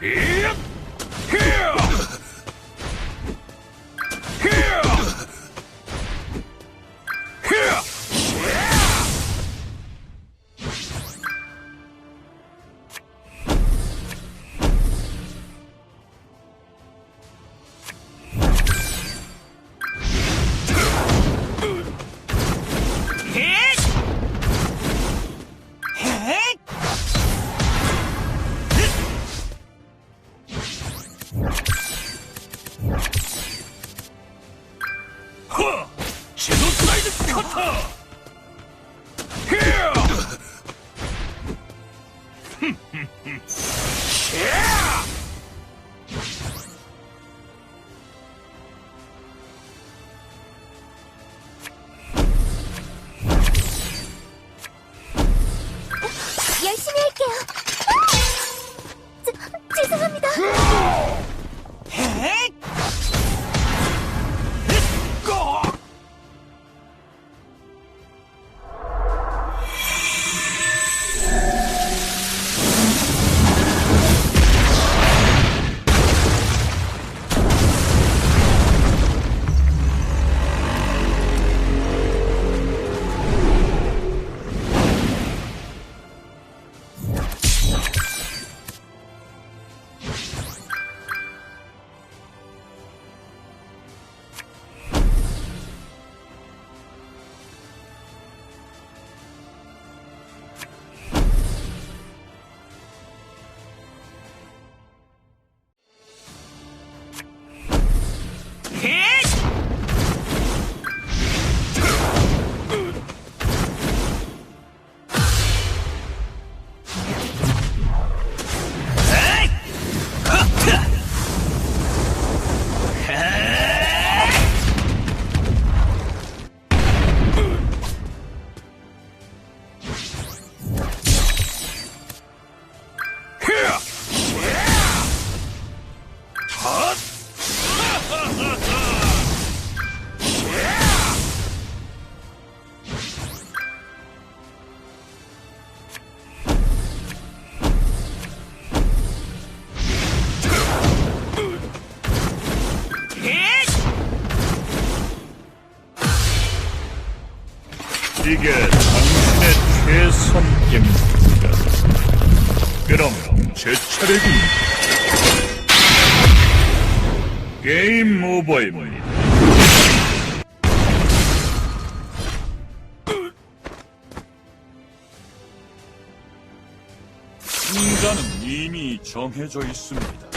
Yeah. 제노사이 이게 당신의 최선입니다. 그럼 제 차례입니다. 게임 오버입니다. 인간은 이미 정해져 있습니다.